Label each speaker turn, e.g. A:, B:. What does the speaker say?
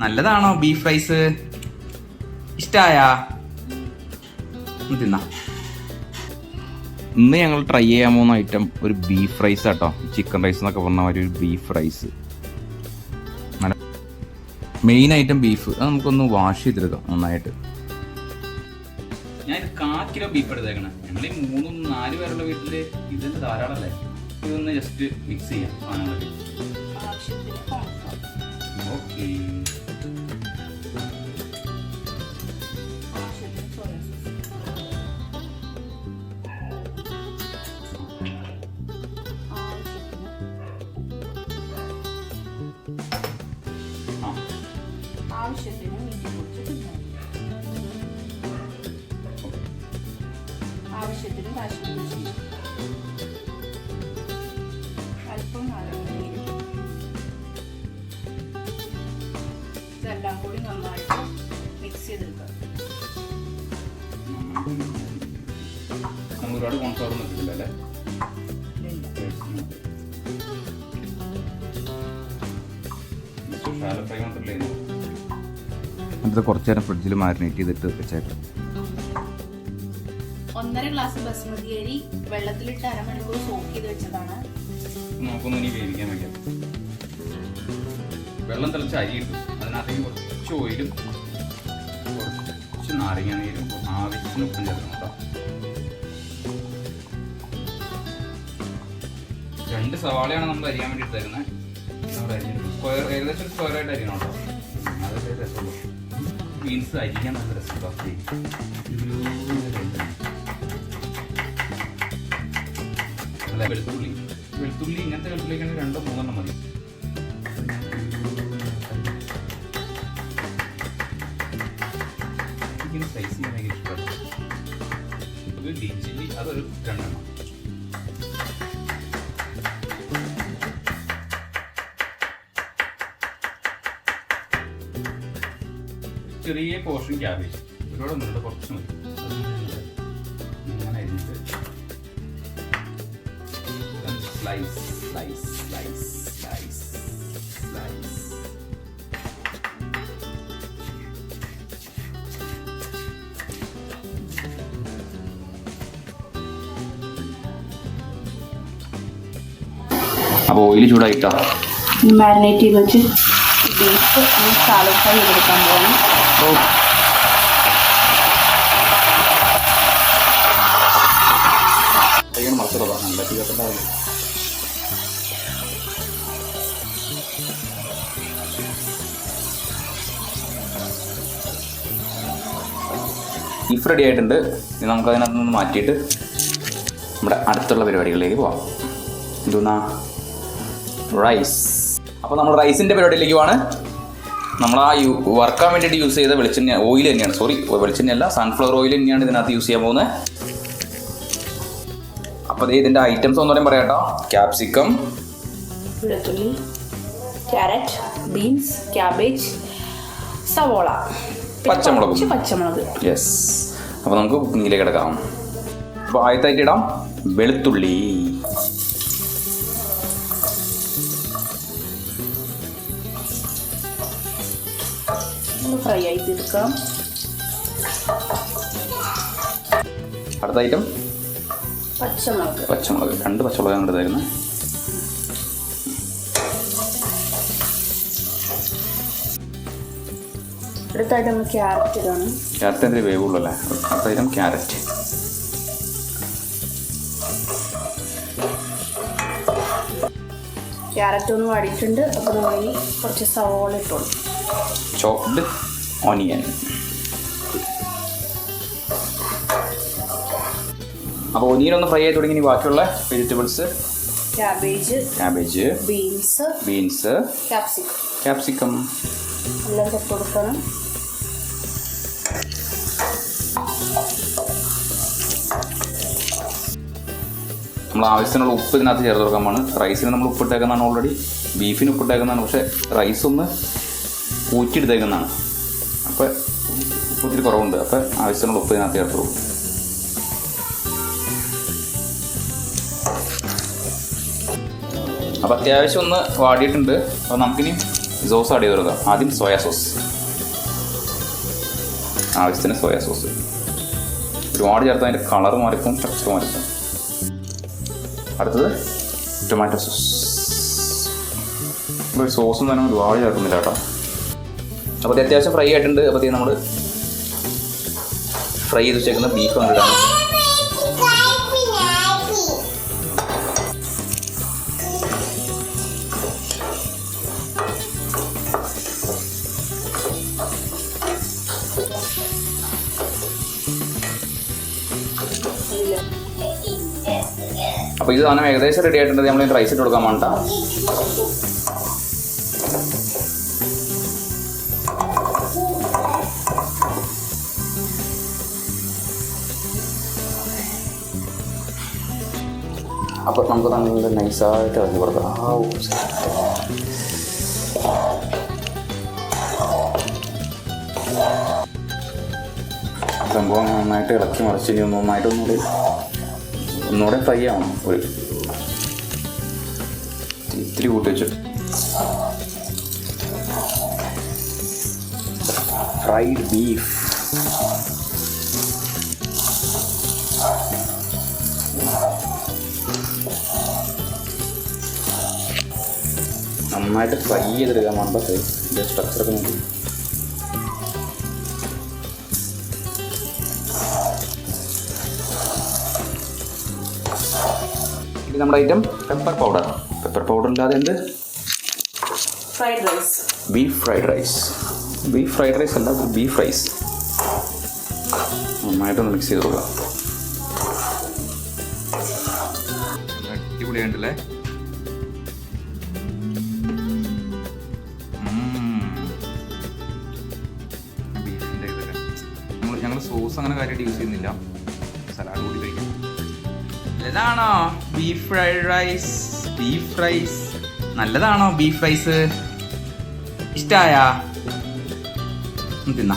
A: നല്ലതാണോ beef rice ഇഷ്ടായ? തിന്നാ. ഇന്ന് ഞങ്ങൾ ട്രൈ ചെയ്യാൻ പോകുന്ന ഐറ്റം ഒരു ബീഫ് റൈസ് ആട്ടോ. ചിക്കൻ റൈസ് എന്നൊക്കെ പറഞ്ഞ മാതിരി ഒരു beef rice main item beef അത് നമുക്കൊന്ന് വാഷ് ചെയ്തെടുക്കാം നന്നായിട്ട്. ഞാൻ കാ കിലോ ബീഫ് എടുത്തേക്കണം. ഞങ്ങൾ ഈ മൂന്നും നാല് പേരുള്ള വീട്ടിൽ ഇതിന്റെ ധാരാളമല്ലേ ഇതൊന്ന് ജസ്റ്റ് മിക്സ് ചെയ്യാം സാധനങ്ങളൊക്കെ ഓക്കെ
B: ആവശ്യത്തിന് ഇഞ്ചി പൊടിച്ച് തിന്നാം ആവശ്യത്തിന് കാശ്മീരി ചില്ലി അല്പം നാരങ്ങനീര് ഇതെല്ലാം കൂടി നന്നായിട്ട് മിക്സ് ചെയ്തെടുക്കുക
A: നമ്മൾ ഒരുപാട് കോൺഫ്ലവർ ഒന്നും ഇട്ടിട്ടില്ല അല്ലേ ഫ്രൈ മാത്രമല്ലേ അത് കുറച്ച് നേരം ഫ്രിഡ്ജിൽ മാരിനേറ്റ് ചെയ്തിട്ട് വെച്ചേക്കാം.
B: ഒന്നര ഗ്ലാസ് ബസ്മതി അരി വെള്ളത്തിലിട്ട് അരമണിക്കൂർ സോക്ക് ചെയ്ത് വെച്ചതാണ്.
A: നമുക്കൊന്ന് ഇനി വേവിക്കാൻ വയ്ക്കാം വെള്ളം തിളച്ച് അരി ഇട്ടു. അതിനകത്തേക്ക് കുറച്ച് ഓയിലും കുറച്ച് നാരങ്ങ നീരും ആവശ്യത്തിന് ഉപ്പും ചേർക്കണം കേട്ടോ. രണ്ട് സവാളയാണ് നമ്മൾ അരിയാൻ വേണ്ടി എടുത്തേക്കുന്നത് സ്ക്വയർ ഏകദേശം സ്ക്വയർ ആയിട്ട് അരിയണം കേട്ടോ. അതൊക്കെ രസമുള്ളൂ ബീൻസ് അരിക്കാൻ നല്ല രസം അല്ല വെളുത്തുള്ളി. വെളുത്തുള്ളി ഇങ്ങനത്തെ വെളുത്തുള്ളി രണ്ടോ മൂന്നെണ്ണം മതി. സൈസ് ചെയ്യാൻ ഭയങ്കര ഇഷ്ടമാണ്. ഗ്രീൻ ചില്ലി അതൊരു രണ്ടെണ്ണം. ചെറിയ പോർഷൻ ക്യാബേജ് ഒരുപാട് ഒരുപാടൊന്നുമില്ല കുറച്ച് മതി. അങ്ങനെ ഓയിൽ ചൂടായിട്ടാ?
B: മാരിനേറ്റ് ചെയ്ത് വെച്ച് ബീഫ് സാലഡ് ഫ്രൈ ചെയ്തെടുക്കാൻ പോകണം
A: തീർച്ചയായിട്ടും ഇഫ് റെഡി ആയിട്ടുണ്ട് നമുക്ക് അതിനകത്ത് നിന്ന് മാറ്റിയിട്ട് നമ്മുടെ അടുത്തുള്ള പരിപാടികളിലേക്ക് പോവാം. എന്തുന്നാ? റൈസ് അപ്പോൾ നമ്മൾ റൈസിന്റെ പരിപാടിയിലേക്ക് പോവാണ്. നമ്മൾ ആ യു വർക്കാൻ വേണ്ടിയിട്ട് യൂസ് ചെയ്ത വെളിച്ചെണ്ണ ഓയിൽ തന്നെയാണ്. സോറി വെളിച്ചെണ്ണ അല്ല സൺഫ്ലവർ ഓയിൽ തന്നെയാണ് ഇതിനകത്ത് യൂസ് ചെയ്യാൻ പോകുന്നത്. അപ്പോൾ ഇതിന്റെ ഇതിന്റെ ഐറ്റംസ് ഒന്നും പറയാം കേട്ടോ ക്യാപ്സിക്കം
B: വെളുത്തുള്ളി ക്യാരറ്റ് ബീൻസ് ക്യാബേജ് സവോള.
A: പച്ചമുളക്.
B: പച്ചമുളകും. പച്ചമുളക്.
A: യെസ് അപ്പോൾ നമുക്ക് കുക്കിങ്ങിലേക്ക് കിടക്കാം അപ്പോൾ ആദ്യത്തായിട്ട് ഇടാം വെളുത്തുള്ളി.
B: ഒന്ന് ഫ്രൈ ചെയ്തെടുക്കാം
A: അടുത്ത ഐറ്റം
B: പച്ചമുളക്.
A: പച്ചമുളക്. രണ്ട് പച്ചമുളക് അങ്ങോട്ട് തരുന്നത്
B: അടുത്തായിട്ട് നമ്മൾ ക്യാരറ്റ് ഇടാണ്.
A: ക്യാരറ്റ് എന്തെങ്കിലും വേവുള്ളൂ അല്ലേ? അടുത്ത ഐറ്റം ക്യാരറ്റ്
B: ക്യാരറ്റ് ഒന്ന് വാടിയിട്ടുണ്ട് അപ്പോൾ നമ്മൾ ഈ കുറച്ച് സവോള ഇട്ടോളൂ.
A: ചോപ്ഡ് ഓണിയൻ അപ്പോൾ ഒനിയൻ ഒന്ന് ഫ്രൈ ആയി തുടങ്ങി ഇനി ബാക്കിയുള്ള vegetables
B: cabbage
A: cabbage
B: beans
A: beans
B: capsicum
A: capsicum
B: എല്ലാം കൊടുക്കണം.
A: നമ്മൾ ആവശ്യത്തിനുള്ള ഉപ്പ് ഇതിനകത്ത് ചേർത്ത് കൊടുക്കാൻ പോണ് റൈസിന് നമ്മൾ ഉപ്പിട്ടേക്കുന്നതാണ് ഓൾറെഡി ബീഫിന് ഉപ്പിട്ടേക്കുന്നതാണ്. പക്ഷേ റൈസ് ഒന്ന് ഊറ്റിയെടുത്തേക്കുന്നതാണ്. അപ്പോൾ ഉപ്പ് ഒത്തിരി കുറവുണ്ട്. അപ്പോൾ ആവശ്യത്തിനുള്ള ഉപ്പ് ഇതിനകത്ത് ചേർത്ത് കൊടുക്കും. അപ്പോൾ അത്യാവശ്യം ഒന്ന് വാടിയിട്ടുണ്ട്. അപ്പോൾ നമുക്കിനി സോസ് ആഡ് ചെയ്ത് കൊടുക്കാം. ആദ്യം സോയാ സോസ് ആവശ്യത്തിന് സോയാ സോസ് ഒരുപാട് ചേർത്ത് അതിന്റെ കളർ മാറിക്കും ടെക്സ്ചർ മാറിക്കും അടുത്തത് ടൊമാറ്റോ സോസ് ഇപ്പോൾ സോസും തന്നെ ഒരുപാട് ചേർക്കുന്നില്ല കേട്ടോ. അപ്പോൾ അത്യാവശ്യം ഫ്രൈ ആയിട്ടുണ്ട്. അപ്പോൾ നമ്മൾ ഫ്രൈ ചെയ്ത് വെച്ചേക്കുന്ന ബീഫ് വന്നിട്ടാണ് അപ്പോൾ ഇത് സാധനം ഏകദേശം റെഡി ആയിട്ടുണ്ട്. നമ്മൾ റൈസ് ഇട്ട് കൊടുക്കാൻ വേണ്ട അപ്പോൾ നമുക്ക് നല്ല നൈസായിട്ട് ഇറങ്ങി കൊടുക്കാം. ആ സംഭവം നന്നായിട്ട് ഇളക്കി മറിച്ച് ഇനി ഒന്ന് ഒന്നുകൂടി ഒന്നുകൂടെ ഫ്രൈ ആവണം ഒരു ഇത്തിരി കൂട്ടി വെച്ചിട്ട്. ഫ്രൈഡ് ബീഫ് നന്നായിട്ട് ഫ്രൈ ചെയ്തെടുക്കാൻ വേണ്ടത് ഇതിന്റെ സ്ട്രക്ചറൊക്കെ നോക്കി. നമ്മുടെ item pepper powder pepper powder ഇല്ലാതെ എന്ത്?
B: Fried rice
A: beef fried rice beef fried rice അല്ല ബീഫ് റൈസ് നന്നായിട്ടൊന്ന് മിക്സ് ചെയ്ത് കൊടുക്കാം. അടിപൊളിയായിട്ടല്ലേ ഞങ്ങൾ സോസ് അങ്ങനെ കാര്യമായിട്ട് യൂസ് ചെയ്യുന്നില്ല. നല്ലതാണോ? Beef fried rice beef rice നല്ലതാണോ ബീഫ് റൈസ് ഇഷ്ടായ? തിന്നാ.